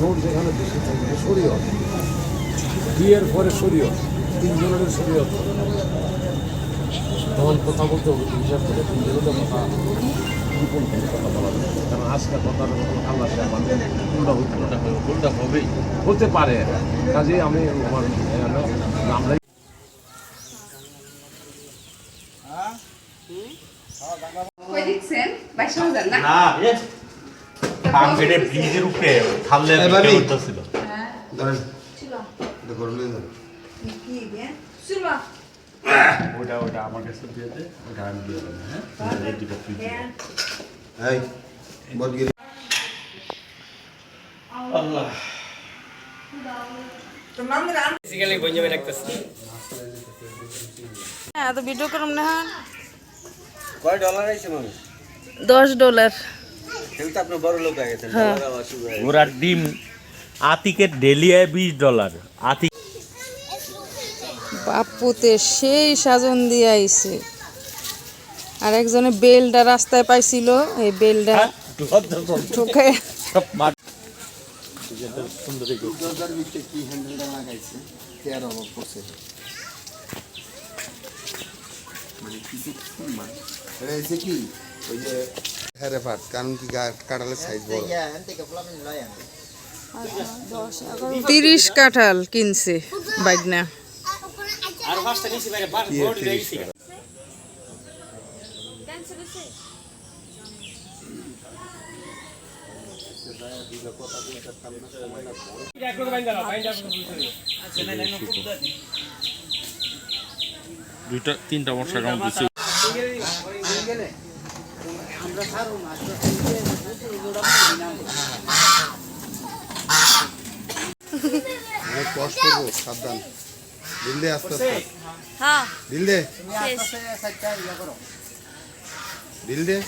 মানুষ যেখানে বেশি থাকবে শরীয়ত। বিয়ের পরে শরীয়ত তিনজনের শরীয়ত। তখন কথা বলতে হবে হিসাব করে তিনজনের কথা গোপন করে কথা বলা যাবে কারণ আজকে কথা আল্লাহ সে আমাদের উল্টা উল্টা উল্টা হবেই হতে পারে। কাজেই আমি আমার আমরা কই দিচ্ছেন? বাইশ হাজার না? না কেটে ব্রিজের উপরে থামলে ভাবি। উঠতেছিল ধরেন। গরম নিয়ে ধরেন কি দিয়ে? ছিল। ওটা ওটা আমার কাছে দিয়ে দে। ওটা আমি দিয়ে দেবো হ্যাঁ? দুটো আল্লাহ। হ্যাঁ তো ভিডিও করুন না। কয় ডলার আইছে মানুষ দশ ডলার লোক হয়ে ডিম আতিকের ডেলি আয় বিশ ডলার। আতিক বাপুতে সেই সাজন দিয়ে আইছে। আর একজনে বেলটা রাস্তায় পাইছিল এই বেলটা ঠোকায় সব মাঠ দরজার ভিতরে কি হ্যান্ডেলটা লাগাইছে? তেয়ার অভাব করছে? মানে কিছু মানে এটা হচ্ছে কি? ওই যে হ্যাঁ পাট কারণ কি কাঁঠালের সাইজ বড়? তিরিশ কাঁঠাল কিনছে বাইকনা। দুইটা তিনটা মশলা কাম দিছি অনেক কষ্ট করব সাবধান দিল দে আস্তে আস্তে হ্যাঁ। দিল দে দিল দে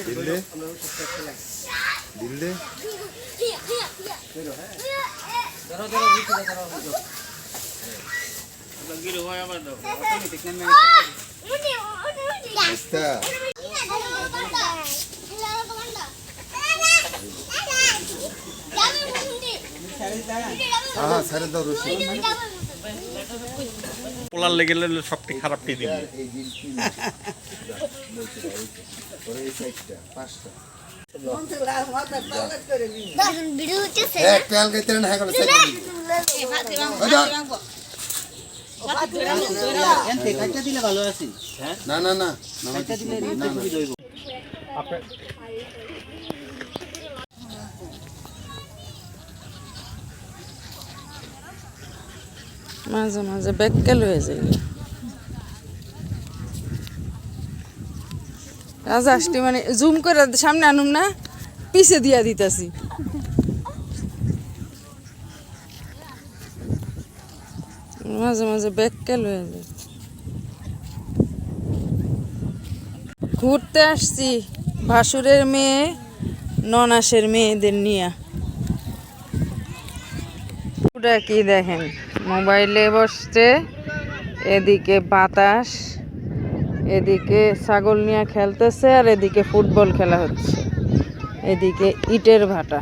দিল দে দিল দে হ্যাঁ দাও রসি পোলার লেগে গেলে সবটি খারাপটি দিবি। এই মাঝে মাঝে ব্যাককেল হয়ে যায়। রাজা আসটি মানে জুম করে সামনে আনুম না, পিছে দিয়া দিতাছি। মাঝে মাঝে ব্যাককেল হয়ে যায়। ঘুরতে আসছি ভাসুরের মেয়ে, ননাসের মেয়েদের নিয়ে। ওটা কি দেখেন? মোবাইলে বসছে, এদিকে বাতাস, এদিকে ছাগল নিয়ে খেলতেছে আর এদিকে ফুটবল খেলা হচ্ছে। এদিকে ইটের ভাটা।